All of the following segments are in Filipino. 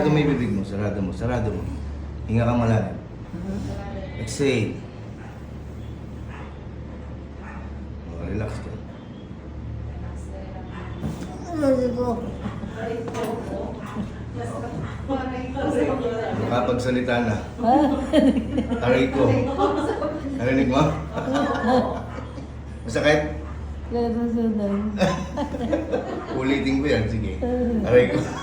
Sarado mo yung bibig mo, sarado mo, sarado mo. Hinga ka malalim. Exhale. Oh, relax ka. Kapagsalita na. Aray ko. Narinig mo? Masakit? Ulitin ko yan, sige. Aray ko.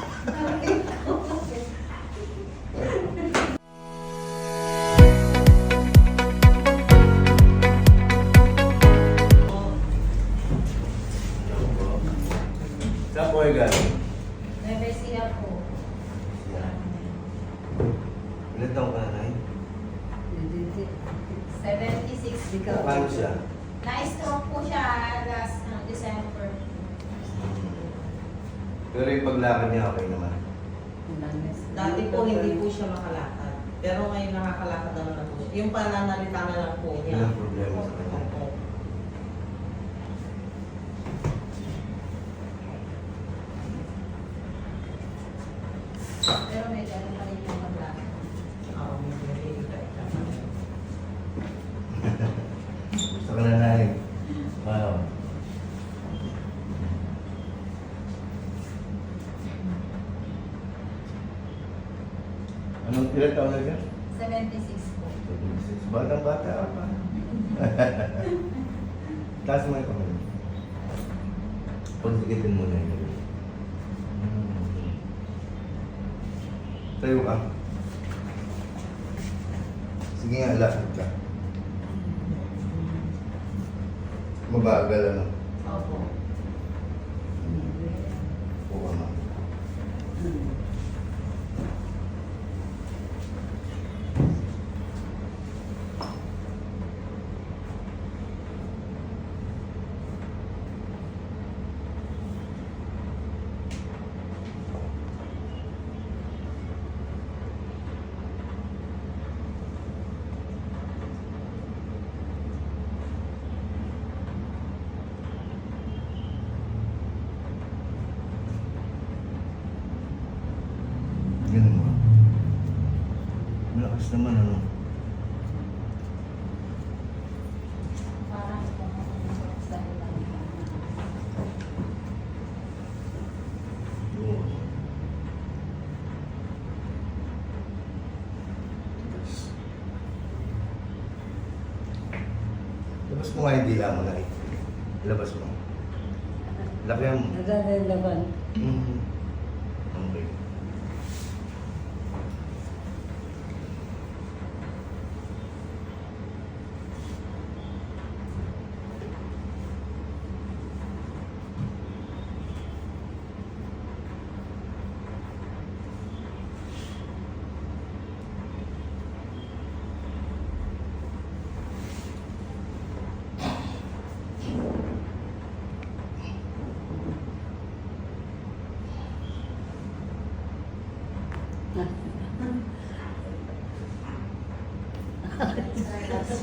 Pero yung paglakad niya okay naman. Dati po hindi po siya makalakad. Pero ngayon nakakalakad naman na po siya. Yung pananalita na lang po niya. Yun ang problema sa kanya. Opo. Pero may ganun pa rin yung paglakad. Oo, medyo nahihikay ka pa. Gusto ka na, Nay? Wow. Anong ilan taon na siya? 76 po. Batang bata ka pa. Taas mo yung kamay. Pagsikitin mo na yun. Hmm. Tayo ka. Sige nga, lakad ka. Mabagal ano. Opo. Buka ma. Ganun mo. Malakas naman ano. Labas mo nga yung dila mo na. Labas mo. Lagyan mo. Nagdadalaban. Mhm. Okay.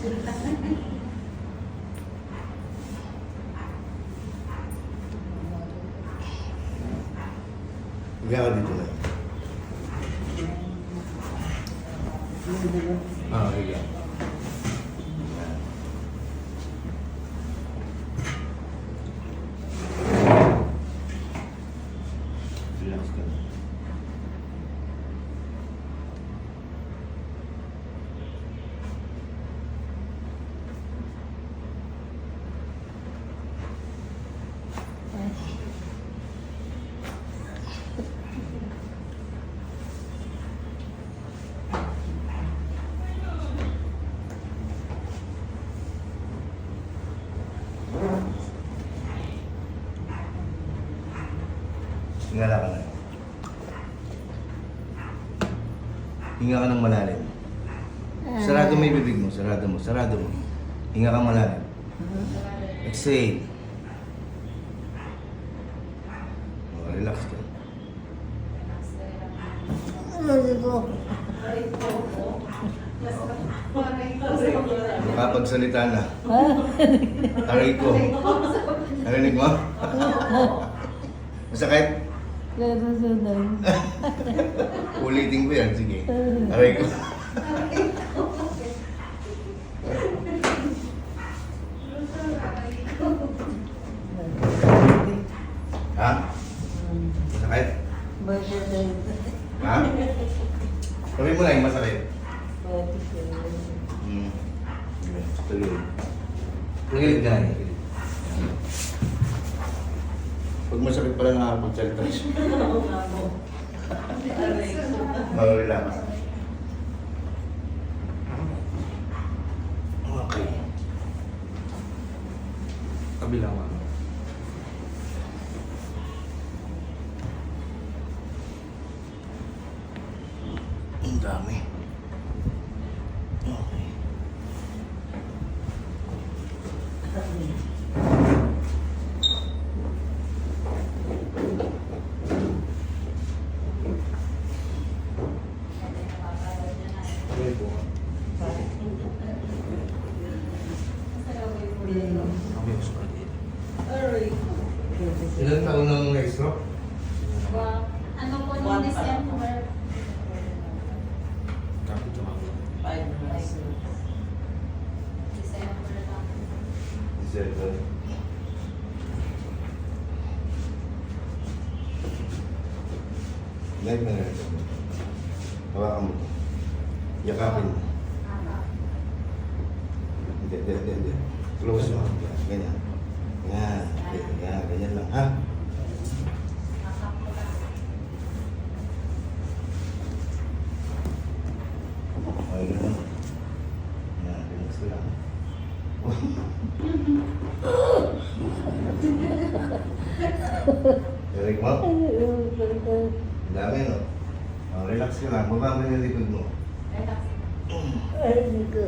Higa ka dito Hingala ka na. Hinga ka ng malalim. Sarado mo yung bibig mo, sarado mo, sarado mo. Hinga ka malalim. Exhale. Oh, relax ka. Kapagsalita na. Aray ko. Narinig mo? Masakit? Ulitin ko yan, sige. Aray ko. ha? Masakit? Ha? Sabi mo lang yung masakit. Hmm. Tuloy. Tagilid ka na. Pag masakit pala nakakapagsalita siya. Mag-relax. Okay. Kabilang ano. Ang dami. Okay. Okay po. Kami yung spaghetti. Aray ko. Ilan taon nang na-stroke? Well, ano po One nung pa. December? Kapit yung ako. Five months. December lang. December. Live na nga ito. Hawakan mo ito. Yakapin mo. Hindi, hindi, hindi, hindi. Close mo. Yan, Ganyan. Yan. Yan, ganyan lang. Ha? Okay, ganyan. Yan, relax ko lang. Eric mo? Ang dami, no? Oh, relax ka lang. Baba mo yung likod mo. Ay, ko.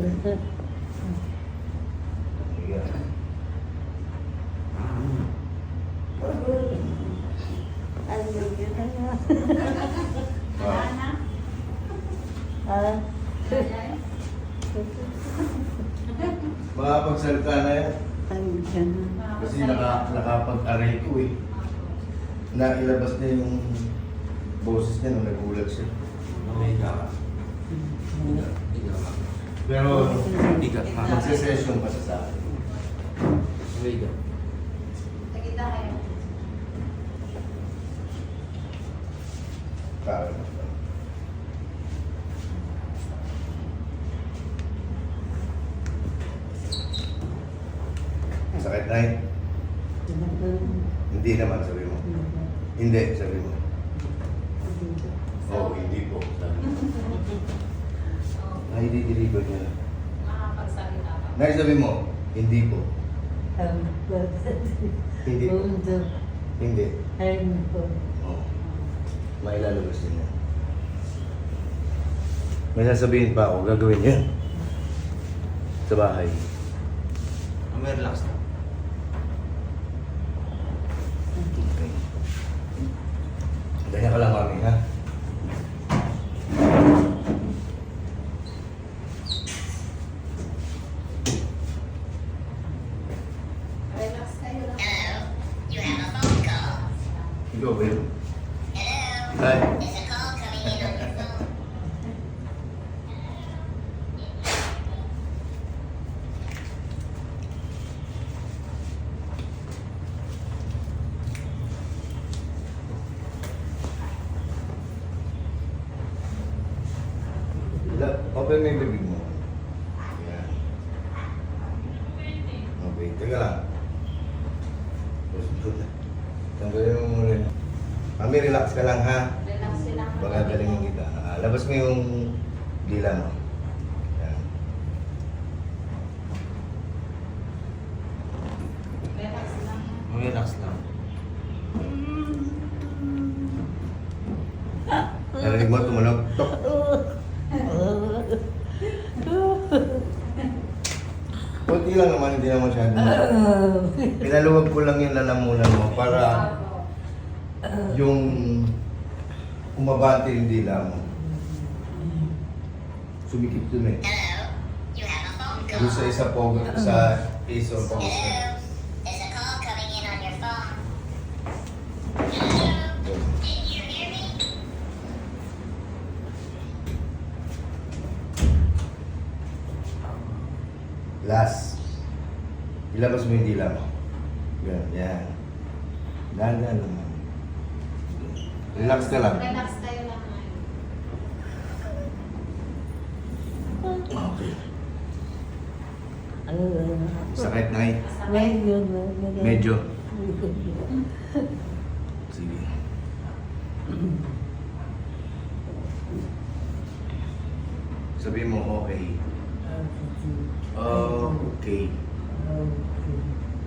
Sige. Ano yun na? Na? Ah, Wala. makapagsalita na yan. Kasi naka, nakapag-aray ko eh. Nailabas niya yung boses niya nung nagulat siya. Ka. Higa ka. Pero Higa ka. magse-session pa siya sa akin. Higa. Nakita kayo. Para Sakit na eh. Hindi naman, sabi mo. Hindi, sabi mo. Oo, oh, hindi po. Sabi mo. Ay, di-deliver niya lang. Nay, sabi mo, hindi po. Hindi po. Undo. Hindi. Ano? Oo. Mailalabas din yan. May sasabihin pa ako, gagawin yan. Sa bahay. May relax na. Okay. Ganyan ka lang kami, ha? go. Hello. Hi. Relax ka lang ha. Relax sila. Baka galingin kita. Ah, labas mo yung dila mo. Yan. Relax lang. Relax lang. Narinig mo tumunog? Tok. Kunti lang naman, hindi naman masyado. Pinaluwag ko lang yung lalamunan mo para yung umabante yung dila mo. Sumikip dun eh. Hello? You have a phone call. Doon sa isa po, sa piece of phone. Hello? There's a call coming in on your phone. Hello? Did you hear me? Last. Ilabas mo yung dila mo. Ganyan. Yan. Lala naman. Relax ka lang. Relax tayo lang ngayon. Okay. Ano na? Sakit na eh. Medyo, medyo. Sige. Sabi mo, okay. Okay.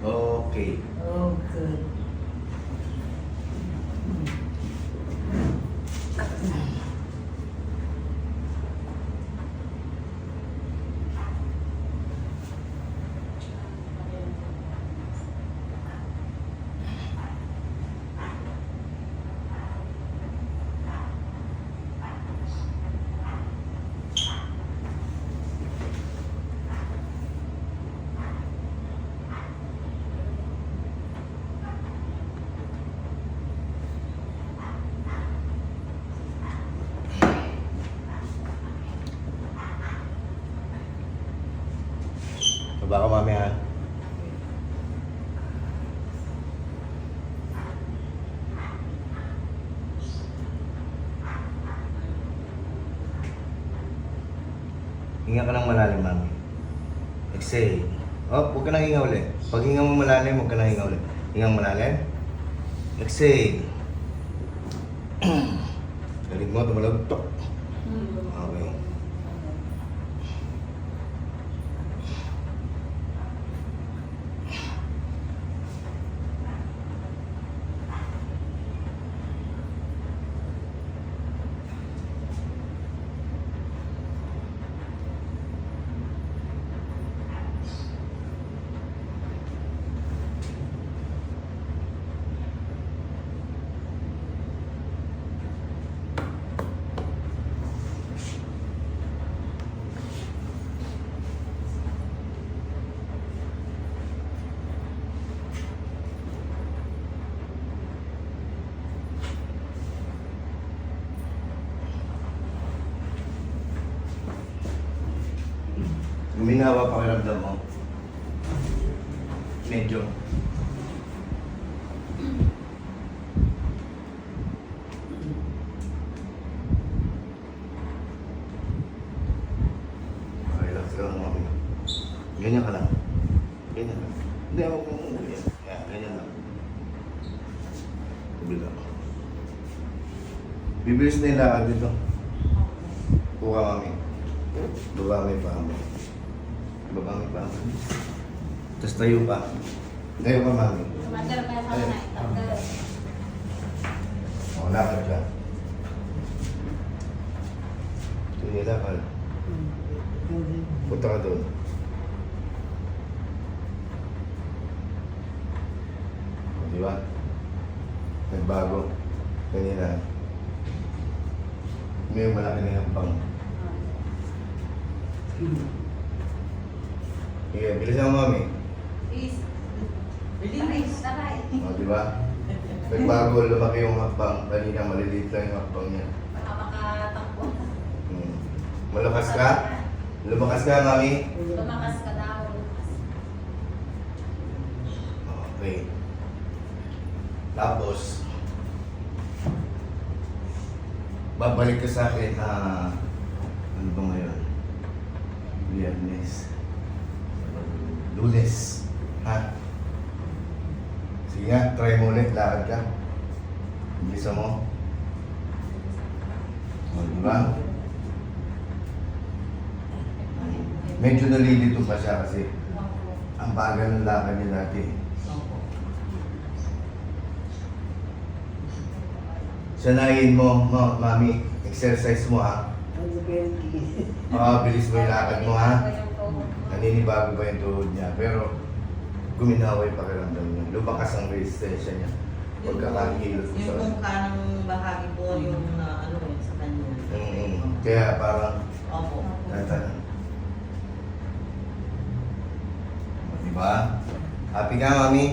Okay. Okay. Baba ka mamaya. ha? Hinga ka ng malalim, mami. Exhale. Oh, huwag ka nang hinga ulit. Pag hinga mo malalim, huwag ka nang hinga ulit. Hinga malalim. Exhale. Galing mo, tumalagtok. Okay. Guminawa pakiramdam mo. Medyo. Relax ka lang mami. Ganyan ka lang. Ganyan lang. Hindi ako kung ganyan. Yan, ganyan lang. Kabila. Bibilis na yung lakad dito. Buka mami. Baba may paa mo. Baba may paa mo. Tapos tayo pa. Tayo ka mami. Tumagal ka sa mga itagal. O, lakad ka. Sige, lakad. Punta ka doon. O, di ba? Nagbago. Kanina. May malaki na yung pang. Sige, bilisan mo mami. Is. Release. Sabay. O, di ba? Nagbago, lumaki yung hakbang. Kanina maliliit lang yung hakbang niya. Baka makatakbo. Hmm. Malakas ka? Lumakas ka, mami? Lumakas ka daw. lumakas. Okay. Tapos, babalik ka sa akin na, ano ba ngayon? Biyernes. Lunes. Ha? Sige nga, try mo ulit, lakad ka. Bilisan mo. O, di ba? Medyo nalilito pa siya kasi ang bagal ng lakad niya dati. Sanayin mo, ma mami, exercise mo ha. Ah, bilis mo yung lakad mo ha. Naninibago ba yung tuhod niya? Pero guminawa yung pakiramdam niya. Lumakas ang resistensya niya. Pagkakahilot ko sa Yung kung kanang bahagi po yung na ano eh, sa kanya. Mm, Kaya parang, Opo. tata. Diba? Happy ka, mami?